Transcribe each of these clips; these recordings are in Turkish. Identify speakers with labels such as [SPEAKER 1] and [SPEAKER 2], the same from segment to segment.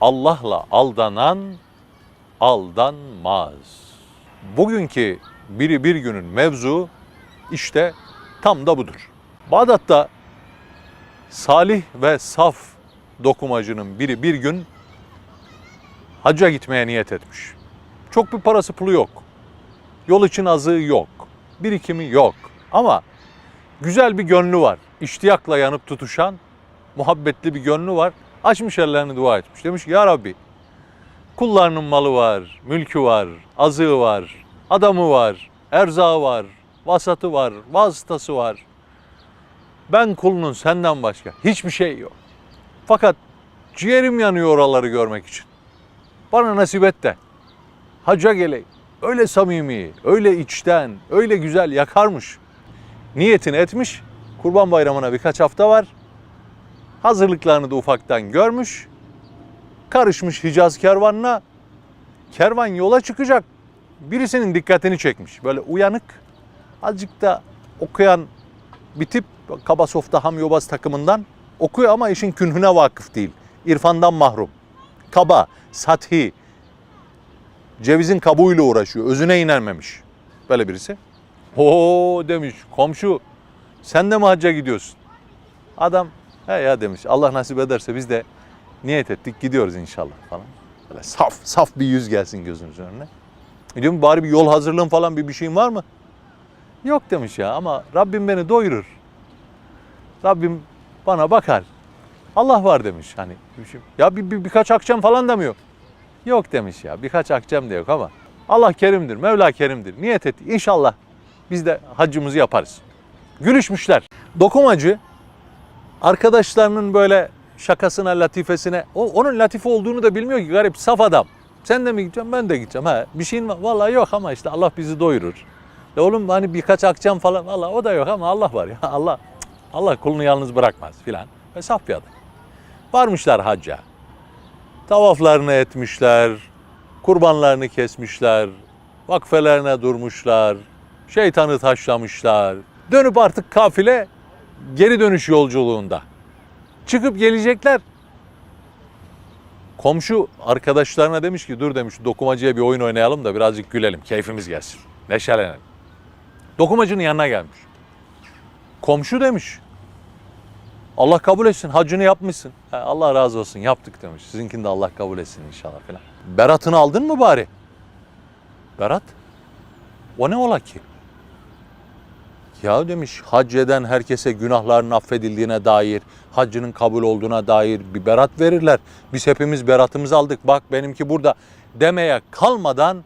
[SPEAKER 1] Allah'la aldanan aldanmaz. Bugünkü biri bir günün mevzu işte tam da budur. Bağdat'ta salih ve saf dokumacının biri bir gün hacca gitmeye niyet etmiş. Çok bir parası pulu yok. Yol için azığı yok. Birikimi yok. Ama güzel bir gönlü var. İştiyakla yanıp tutuşan muhabbetli bir gönlü var. Açmış ellerini dua etmiş. Demiş ki ya Rabbi kullarının malı var, mülkü var, azığı var, adamı var, erzağı var, vasatı var, vasıtası var. Ben kulunun senden başka hiçbir şey yok. Fakat ciğerim yanıyor oraları görmek için. Bana nasip et de hacca geleyim. Öyle samimi, öyle içten, öyle güzel yakarmış. Niyetini etmiş. Kurban Bayramı'na birkaç hafta var. Hazırlıklarını da ufaktan görmüş. Karışmış Hicaz kervanına. Kervan yola çıkacak. Birisinin dikkatini çekmiş. Böyle uyanık, azıcık da okuyan bir tip Kaba Softa Ham Yobaz takımından okuyor ama işin künhüne vakıf değil. İrfandan mahrum. Kaba, sathi, cevizin kabuğuyla uğraşıyor. Özüne inermemiş. Böyle birisi. Oo demiş komşu sen de mi hacca gidiyorsun? Adam he ya demiş Allah nasip ederse biz de niyet ettik gidiyoruz inşallah falan. Böyle saf saf bir yüz gelsin gözünüzün önüne. E diyorum bari bir yol hazırlığın falan bir bir şeyin var mı? Yok demiş ya ama Rabbim beni doyurur. Rabbim bana bakar. Allah var demiş hani. Ya bir, bir, birkaç akşam falan da mı yok? Yok demiş ya birkaç akşam da yok ama Allah kerimdir, Mevla kerimdir. Niyet ettik inşallah biz de haccımızı yaparız. Gülüşmüşler. Dokumacı arkadaşlarının böyle şakasına, latifesine, o, onun latife olduğunu da bilmiyor ki garip saf adam. Sen de mi gideceksin? Ben de gideceğim. Ha, bir şeyin var. Vallahi yok ama işte Allah bizi doyurur. Ya oğlum hani birkaç akşam falan vallahi o da yok ama Allah var ya. Allah Allah kulunu yalnız bırakmaz filan. Ve saf bir adam. Varmışlar hacca. Tavaflarını etmişler. Kurbanlarını kesmişler. Vakfelerine durmuşlar. Şeytanı taşlamışlar. Dönüp artık kafile geri dönüş yolculuğunda. Çıkıp gelecekler. Komşu arkadaşlarına demiş ki dur demiş dokumacıya bir oyun oynayalım da birazcık gülelim. Keyfimiz gelsin. Neşelenelim. Dokumacının yanına gelmiş. Komşu demiş. Allah kabul etsin. Hacını yapmışsın. "He, Allah razı olsun. Yaptık demiş. Sizinkini de Allah kabul etsin inşallah falan. Berat'ını aldın mı bari? Berat? O ne ola ki? Ya demiş hac eden herkese günahların affedildiğine dair, haccının kabul olduğuna dair bir berat verirler. Biz hepimiz beratımızı aldık. Bak benimki burada demeye kalmadan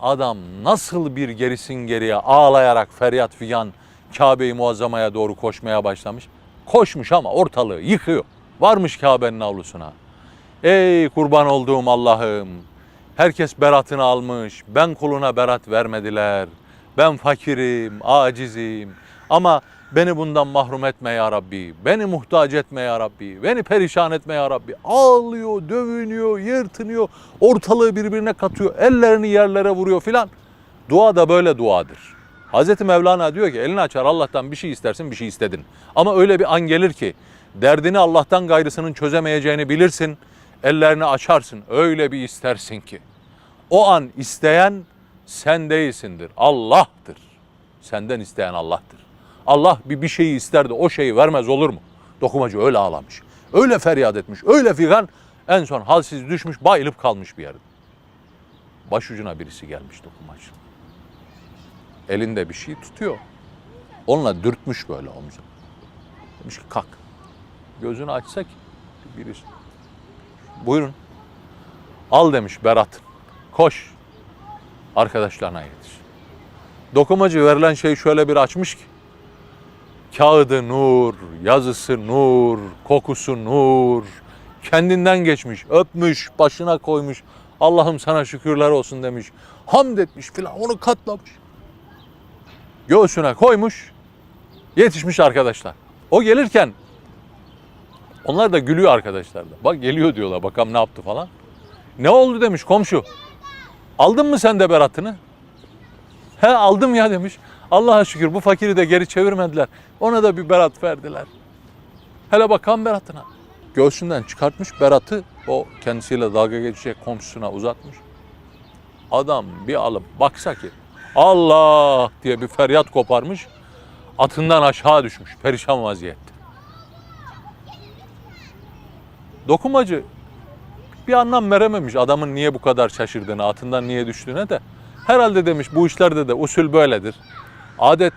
[SPEAKER 1] adam nasıl bir gerisin geriye ağlayarak feryat figan Kabe-i Muazzama'ya doğru koşmaya başlamış. Koşmuş ama ortalığı yıkıyor. Varmış Kabe'nin avlusuna. Ey kurban olduğum Allah'ım. Herkes beratını almış. Ben kuluna berat vermediler. Ben fakirim, acizim. Ama beni bundan mahrum etme ya Rabbi. Beni muhtaç etme ya Rabbi. Beni perişan etme ya Rabbi. Ağlıyor, dövünüyor, yırtınıyor. Ortalığı birbirine katıyor. Ellerini yerlere vuruyor filan. Dua da böyle duadır. Hazreti Mevlana diyor ki elini açar Allah'tan bir şey istersin bir şey istedin. Ama öyle bir an gelir ki derdini Allah'tan gayrısının çözemeyeceğini bilirsin. Ellerini açarsın öyle bir istersin ki. O an isteyen sen değilsindir. Allah'tır. Senden isteyen Allah'tır. Allah bir bir şeyi ister de o şeyi vermez olur mu? Dokumacı öyle ağlamış. Öyle feryat etmiş. Öyle figan en son halsiz düşmüş bayılıp kalmış bir yerde. Başucuna birisi gelmiş dokumacı. Elinde bir şey tutuyor. Onunla dürtmüş böyle omza. Demiş ki kalk. Gözünü açsak birisi. Buyurun. Al demiş Berat. Koş. Arkadaşlarına yetiş. Dokumacı verilen şey şöyle bir açmış ki. Kağıdı nur, yazısı nur, kokusu nur. Kendinden geçmiş, öpmüş, başına koymuş. Allah'ım sana şükürler olsun demiş. Hamd etmiş filan onu katlamış. Göğsüne koymuş. Yetişmiş arkadaşlar. O gelirken onlar da gülüyor arkadaşlar da. Bak geliyor diyorlar bakalım ne yaptı falan. Ne oldu demiş komşu. Aldın mı sen de beratını? He aldım ya demiş. Allah'a şükür bu fakiri de geri çevirmediler. Ona da bir berat verdiler. Hele bakalım beratına. Göğsünden çıkartmış Berat'ı o kendisiyle dalga geçecek komşusuna uzatmış. Adam bir alıp baksa ki Allah diye bir feryat koparmış. Atından aşağı düşmüş perişan vaziyette. Dokumacı bir anlam verememiş adamın niye bu kadar şaşırdığını, atından niye düştüğüne de. Herhalde demiş bu işlerde de usul böyledir. Adet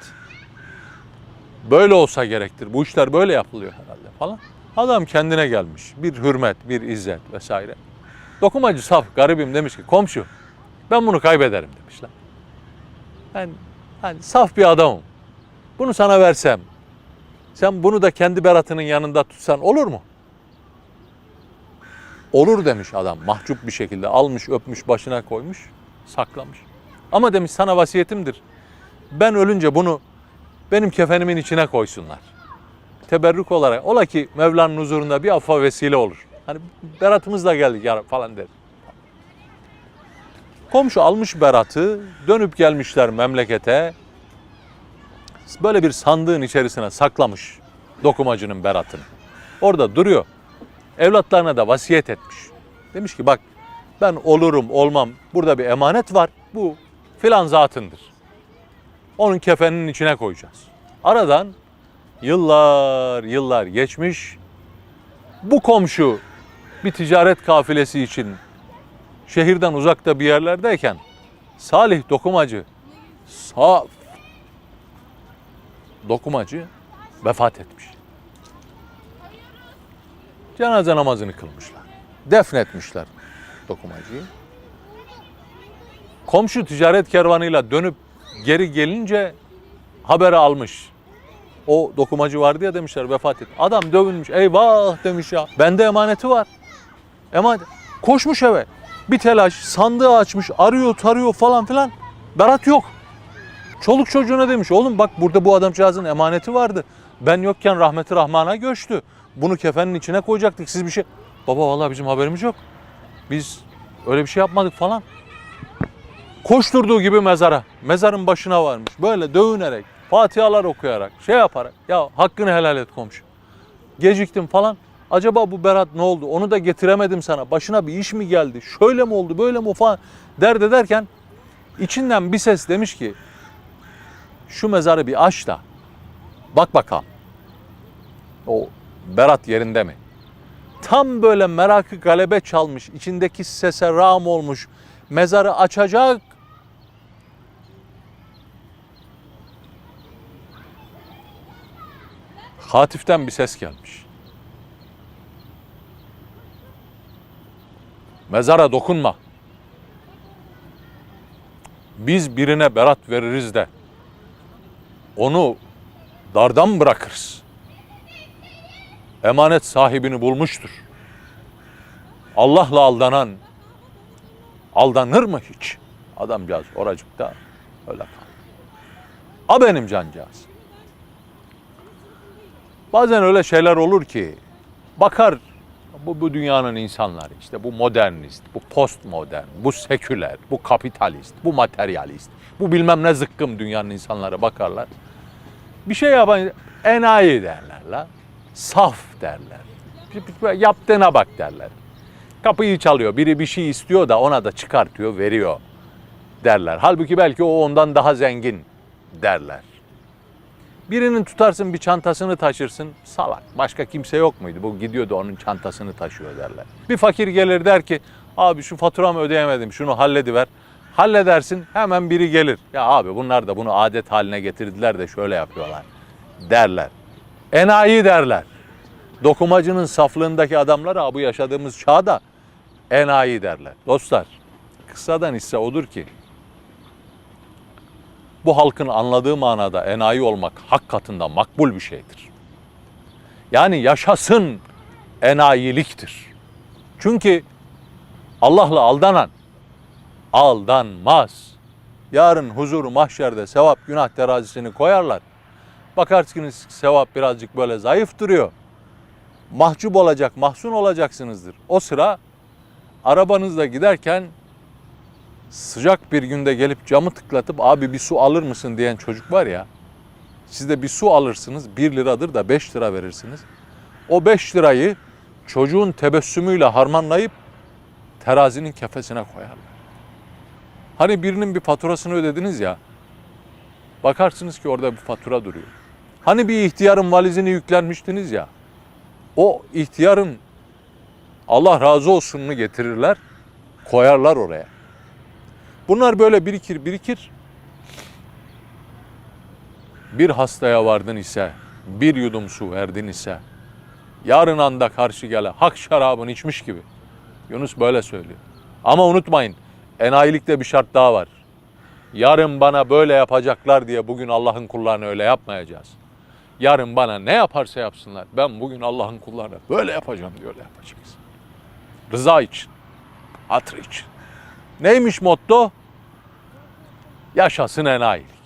[SPEAKER 1] böyle olsa gerektir. Bu işler böyle yapılıyor herhalde falan. Adam kendine gelmiş. Bir hürmet, bir izzet vesaire. Dokumacı saf, garibim demiş ki komşu ben bunu kaybederim demişler. Ben hani saf bir adamım. Bunu sana versem sen bunu da kendi beratının yanında tutsan olur mu? Olur demiş adam mahcup bir şekilde almış öpmüş başına koymuş saklamış. Ama demiş sana vasiyetimdir. Ben ölünce bunu benim kefenimin içine koysunlar. Teberrük olarak. Ola ki Mevla'nın huzurunda bir affa vesile olur. Hani Berat'ımız da geldik ya falan der. Komşu almış Berat'ı, dönüp gelmişler memlekete. Böyle bir sandığın içerisine saklamış dokumacının Berat'ını. Orada duruyor. Evlatlarına da vasiyet etmiş. Demiş ki bak ben olurum olmam burada bir emanet var. Bu filan zatındır. Onun kefeninin içine koyacağız. Aradan yıllar yıllar geçmiş. Bu komşu bir ticaret kafilesi için şehirden uzakta bir yerlerdeyken Salih dokumacı saf dokumacı vefat etmiş. Cenaze namazını kılmışlar. Defnetmişler dokumacıyı. Komşu ticaret kervanıyla dönüp geri gelince haberi almış. O dokumacı vardı ya demişler vefat etti. Adam dövülmüş. Eyvah demiş ya. Bende emaneti var. Emanet. Koşmuş eve. Bir telaş. Sandığı açmış. Arıyor tarıyor falan filan. Berat yok. Çoluk çocuğuna demiş. Oğlum bak burada bu adamcağızın emaneti vardı. Ben yokken rahmeti rahmana göçtü. Bunu kefenin içine koyacaktık. Siz bir şey... Baba vallahi bizim haberimiz yok. Biz öyle bir şey yapmadık falan. Koşturduğu gibi mezara. Mezarın başına varmış. Böyle dövünerek, fatihalar okuyarak, şey yaparak. Ya hakkını helal et komşu. Geciktim falan. Acaba bu Berat ne oldu? Onu da getiremedim sana. Başına bir iş mi geldi? Şöyle mi oldu? Böyle mi falan? Dert ederken içinden bir ses demiş ki şu mezarı bir aç da bak bakalım. O Berat yerinde mi? Tam böyle merakı galebe çalmış, içindeki sese rağm olmuş, mezarı açacak. Hatif'ten bir ses gelmiş. Mezara dokunma. Biz birine berat veririz de onu dardan bırakırız? Emanet sahibini bulmuştur. Allah'la aldanan aldanır mı hiç? Adamcağız oracıkta öyle kaldı. A benim cancağız. Bazen öyle şeyler olur ki bakar bu, bu dünyanın insanları işte bu modernist, bu postmodern, bu seküler, bu kapitalist, bu materyalist, bu bilmem ne zıkkım dünyanın insanları bakarlar. Bir şey yapan enayi derler la. Saf derler. Yaptığına bak derler. Kapıyı çalıyor. Biri bir şey istiyor da ona da çıkartıyor, veriyor derler. Halbuki belki o ondan daha zengin derler. Birinin tutarsın bir çantasını taşırsın. Salak. Başka kimse yok muydu? Bu gidiyordu onun çantasını taşıyor derler. Bir fakir gelir der ki abi şu faturamı ödeyemedim şunu hallediver. Halledersin hemen biri gelir. Ya abi bunlar da bunu adet haline getirdiler de şöyle yapıyorlar derler. Enayi derler. Dokumacının saflığındaki adamlara bu yaşadığımız çağda enayi derler. Dostlar kısadan ise odur ki bu halkın anladığı manada enayi olmak hak katında makbul bir şeydir. Yani yaşasın enayiliktir. Çünkü Allah'la aldanan aldanmaz. Yarın huzuru mahşerde sevap günah terazisini koyarlar. Bakarsınız sevap birazcık böyle zayıf duruyor. Mahcup olacak, mahzun olacaksınızdır. O sıra arabanızda giderken sıcak bir günde gelip camı tıklatıp abi bir su alır mısın diyen çocuk var ya. Siz de bir su alırsınız 1 liradır da 5 lira verirsiniz. O 5 lirayı çocuğun tebessümüyle harmanlayıp terazinin kefesine koyarlar. Hani birinin bir faturasını ödediniz ya, bakarsınız ki orada bir fatura duruyor. Hani bir ihtiyarın valizini yüklenmiştiniz ya, o ihtiyarın Allah razı olsununu getirirler, koyarlar oraya. Bunlar böyle birikir birikir. Bir hastaya vardın ise, bir yudum su verdin ise, yarın anda karşı gele hak şarabını içmiş gibi. Yunus böyle söylüyor. Ama unutmayın, enayilikte bir şart daha var. Yarın bana böyle yapacaklar diye bugün Allah'ın kullarını öyle yapmayacağız. Yarın bana ne yaparsa yapsınlar. Ben bugün Allah'ın kullarına böyle yapacağım diye öyle yapacağız. Rıza için, hatır için. Neymiş motto? Yaşasın enayilik.